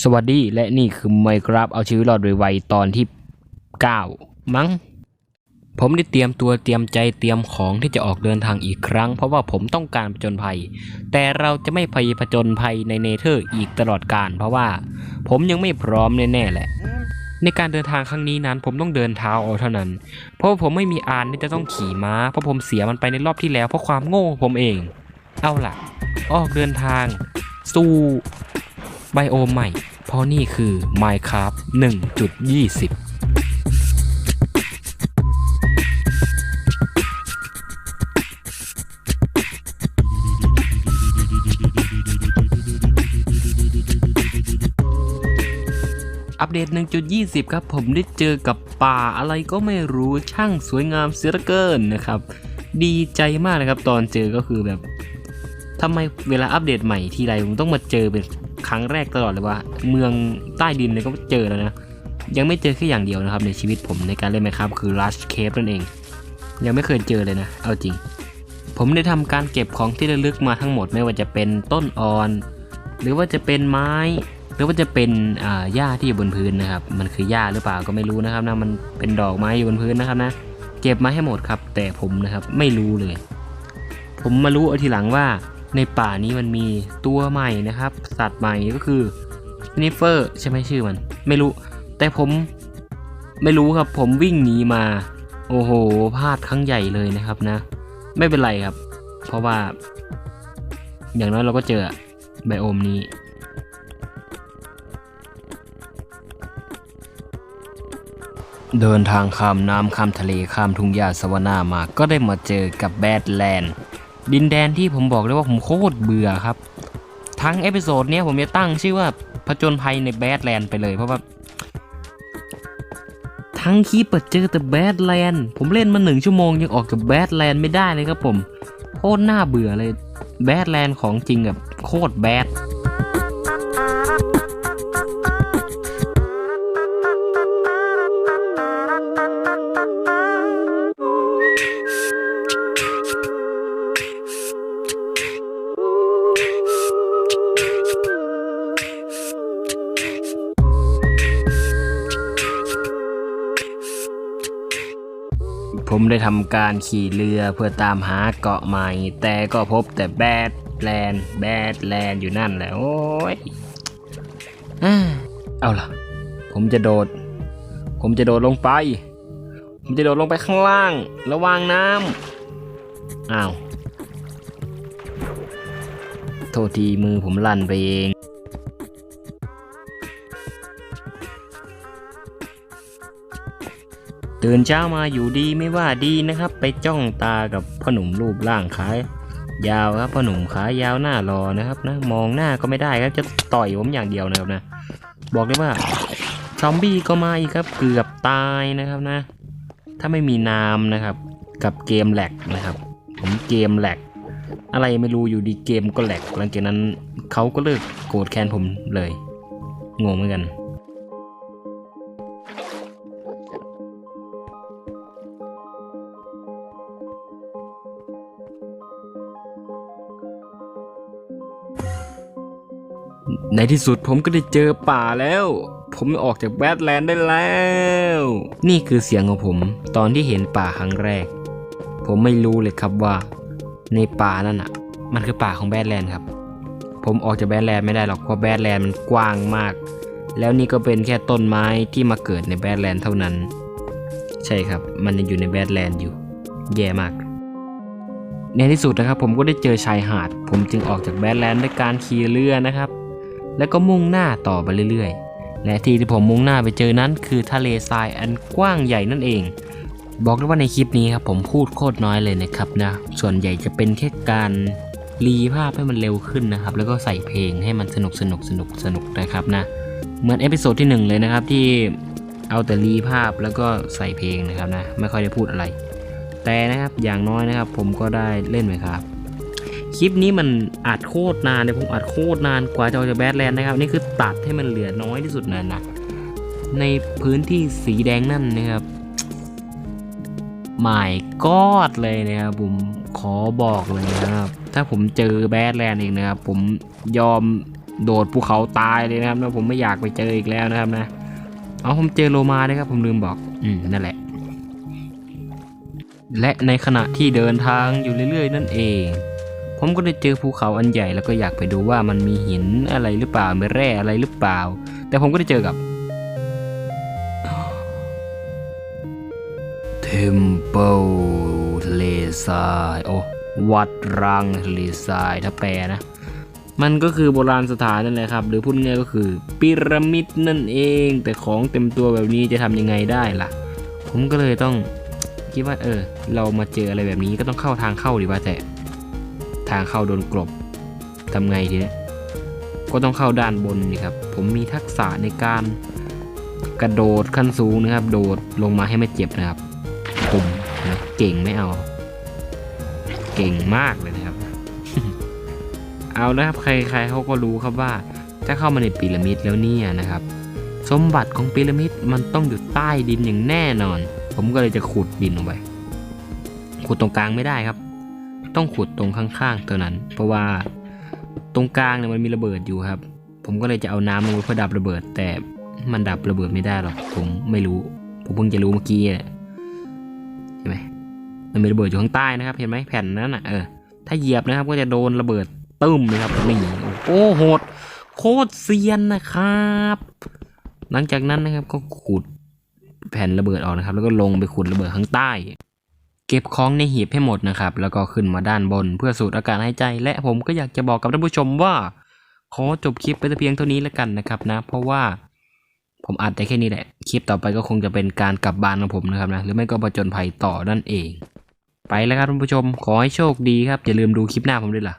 สวัสดีและนี่คือ Minecraft เอาชีวิตรอดไวๆตอนที่ 9 มั้ง ผมได้เตรียมตัวเตรียมใจเตรียมของที่จะออกเดินทางอีกครั้ง เพราะว่าผมต้องการผจญภัย แต่เราจะไม่ไปผจญภัยในเนเธอร์อีกตลอดกาลเพราะว่าผมยังไม่พร้อมแน่ๆแหละ ในการเดินทางครั้งนี้นั้น ผมต้องเดินเท้าเอาเท่านั้น เพราะผมไม่มีอานที่จะต้องขี่ม้าเพราะผมเสียมันไปในรอบที่แล้วเพราะความโง่ผมเอง เอาล่ะ ออกเดินทาง สู่ ไบโอมใหม่ เพราะนี่คือ Minecraft 1.20อัปเดต 1.20 ครับผมได้เจอกับป่าอะไรก็ไม่รู้ช่างสวยงามเสียเหลือเกินนะครับ ดีใจมากนะครับตอนเจอก็คือแบบทำไมเวลาอัปเดตใหม่ทีไรผมต้องมาเจอเป็น ครั้งแรกตลอดเลยว่า เมืองใต้ดินเนี่ยก็เจอแล้วนะ ยังไม่เจอแค่อย่างเดียวนะครับ ในชีวิตผมในการเล่นไหมครับคือ Rush Cave นั่นเอง ยังไม่เคยเจอเลยนะ เอาจริง ผมได้ทำการเก็บของที่ระลึกมาทั้งหมดไม่ว่าจะเป็นต้นอ่อน หรือว่าจะเป็นไม้ หรือว่าจะเป็นอ่าหญ้าที่อยู่บนพื้นนะครับ มันคือหญ้าหรือเปล่าก็ไม่รู้นะครับนะมันเป็นดอกไม้อยู่บนพื้นนะครับนะเก็บมาให้หมดครับ แต่ผมนะครับไม่รู้เลย ผมมารู้เอาทีหลังว่า ในป่านี้มันมีตัวใหม่นะครับ สัตว์ใหม่ก็คือนิฟเฟอร์ใช่ไหมชื่อมัน ไม่รู้ แต่ผมไม่รู้ครับผมวิ่งหนีมา โอ้โหพลาดครั้งใหญ่เลยนะครับนะ ไม่เป็นไรครับ เพราะว่า อย่างน้อยเราก็เจอไบโอมนี้เดินทางข้ามน้ำข้ามทะเลข้ามทุ่งหญ้าสวนามาก็ได้มาเจอกับแบดแลนด์ ดินแดนที่ผมบอกเลยว่าผมโคตรเบื่อครับ ทั้งเอพิโซดเนี้ยผมจะตั้งชื่อว่าผจญภัยในแบดแลนด์ไปเลยเพราะว่า ทั้งคลิปอะเจอแต่แบดแลนด์ผมเล่นมาหนึ่งชั่วโมงยังออกจากแบดแลนด์ไม่ได้เลยครับผม โคตรน่าเบื่อเลยแบดแลนด์ของจริงแบบโคตรแบด ทำการขี่เรือเพื่อตามหาเกาะใหม่ แต่ก็พบแต่แบดแลนด์แบดแลนด์อยู่นั่นแหละโอ้ยอ่าเอาล่ะ ผมจะโดด ผมจะโดดลงไป ผมจะโดดลงไปข้างล่าง ระว่างน้ำอ้าว โทษทีมือผมลั่นไปเอง ตื่นเช้ามาอยู่ดีไม่ว่าดีนะครับ ไปจ้องตากับพ่อหนุ่มรูปร่างขายยาวครับพ่อหนุ่มขายาวหน้ารอนะครับนะมองหน้าก็ไม่ได้ครับจะต่อยผมอย่างเดียวนะครับนะ บอกเลยว่าซอมบี้ก็มาอีกครับเกือบตายนะครับนะ ถ้าไม่มีน้ำนะครับ กับเกมแหลกนะครับ ผมเกมแหลกอะไรไม่รู้อยู่ดีเกมก็แหลกหลังจากนั้นเขาก็เลิกโกรธแค้นผมเลยงงเหมือนกัน ในที่สุดผมก็ได้เจอป่าแล้ว ผมออกจากแบดแลนด์ได้แล้ว นี่คือเสียงของผม ตอนที่เห็นป่าครั้งแรก ผมไม่รู้เลยครับว่า ในป่านั่นอะ มันคือป่าของแบดแลนด์ครับ ผมออกจากแบดแลนด์ไม่ได้หรอกเพราะแบดแลนด์มันกว้างมาก แล้วนี่ก็เป็นแค่ต้นไม้ที่มาเกิดในแบดแลนด์เท่านั้น ใช่ครับ มันยังอยู่ในแบดแลนด์อยู่ แย่มากในที่สุดนะครับผมก็ได้เจอชายหาด ผมจึงออกจากแบดแลนด์ด้วยการขี่เรือนะครับ แล้วก็มุ่งหน้าต่อไปเรื่อยๆ และที่ที่ผมมุ่งหน้าไปเจอนั้นคือทะเลทรายอันกว้างใหญ่นั่นเอง บอกเลยว่าในคลิปนี้ครับผมพูดโคตรน้อยเลยนะครับนะ ส่วนใหญ่จะเป็นแค่การรีภาพให้มันเร็วขึ้นนะครับ แล้วก็ใส่เพลงให้มันสนุกสนุกสนุกสนุกนะครับนะ เหมือนเอพิโซดที่หนึ่งเลยนะครับที่เอาแต่รีภาพแล้วก็ใส่เพลงนะครับนะ ไม่ค่อยได้พูดอะไร แต่นะครับอย่างน้อยนะครับผมก็ได้เล่นไหมครับ คลิปนี้มันอัดโคตรนานเลยผมอัดโคตรนานกว่าจะออกจากแบดแลนด์นะครับ นี่คือตัดให้มันเหลือน้อยที่สุดนะนะในพื้นที่สีแดงนั่นนะครับหมายกอดเลยนะครับผมขอบอกเลยนะครับ ถ้าผมเจอแบดแลนด์อีกนะครับ ผมยอมโดดภูเขาตายเลยนะครับแล้วผมไม่อยากไปเจออีกแล้วนะครับนะเอาผมเจอโลมาด้วยครับ ผมลืมบอก อืมนั่นแหละ และในขณะที่เดินทางอยู่เรื่อยๆ นั่นเอง ผมก็ได้เจอภูเขาอันใหญ่แล้วก็อยากไปดูว่ามันมีหินอะไรหรือเปล่ามีแร่อะไรหรือเปล่า แต่ผมก็ได้เจอกับ Temple ทะเลทรายโอ้วัดรังทะเลทรายถ้าแปลนะ มันก็คือโบราณสถานนั่นแหละครับ หรือพูดง่ายก็คือพีระมิดนั่นเอง แต่ของเต็มตัวแบบนี้จะทำยังไงได้ล่ะ ผมก็เลยต้องคิดว่าเออ เรามาเจออะไรแบบนี้ก็ต้องเข้าทางเข้าดีว่าแต่ ทางเข้าโดนกลบทำไงทีเนี้ยก็ต้องเข้าด้านบนนี่ครับ ผมมีทักษะในการกระโดดขั้นสูงนะครับ โดดลงมาให้ไม่เจ็บนะครับผมนะเก่งไม่เอา เก่งมากเลยนะครับ เอานะครับ ใครๆเขาก็รู้ครับว่าถ้าเข้ามาในพีระมิดแล้วเนี่ยนะครับ สมบัติของพีระมิดมันต้องอยู่ใต้ดินอย่างแน่นอน ผมก็เลยจะขุดดินลงไป ขุดตรงกลางไม่ได้ครับ ต้องขุดตรงข้างๆเท่านั้น เพราะว่าตรงกลางเนี่ยมันมีระเบิดอยู่ครับ ผมก็เลยจะเอาน้ำลงไปเพื่อดับระเบิด แต่มันดับระเบิดไม่ได้หรอกผมไม่รู้ ผมเพิ่งจะรู้เมื่อกี้เนี่ยเห็นไหมมันมีระเบิดอยู่ข้างใต้นะครับ เห็นไหมแผ่นนั้นอะเออถ้าเหยียบนะครับก็จะโดนระเบิดตึ้มเลยครับนี่โอ้โหดโคตรเซียนนะครับ หลังจากนั้นนะครับก็ขุดแผ่นระเบิดออกนะครับ แล้วก็ลงไปขุดระเบิดข้างใต้ เก็บของในหีบให้หมดนะครับ แล้วก็ขึ้นมาด้านบนเพื่อสูดอากาศหายใจ และผมก็อยากจะบอกกับท่านผู้ชมว่า ขอจบคลิปไปแต่เพียงเท่านี้แล้วกันนะครับนะ เพราะว่าผมอัดได้แค่นี้แหละ คลิปต่อไปก็คงจะเป็นการกลับบ้านของผมนะครับนะ หรือไม่ก็ผจญภัยต่อนั่นเอง ไปแล้วครับท่านผู้ชม ขอให้โชคดีครับ อย่าลืมดูคลิปหน้าผมด้วยล่ะ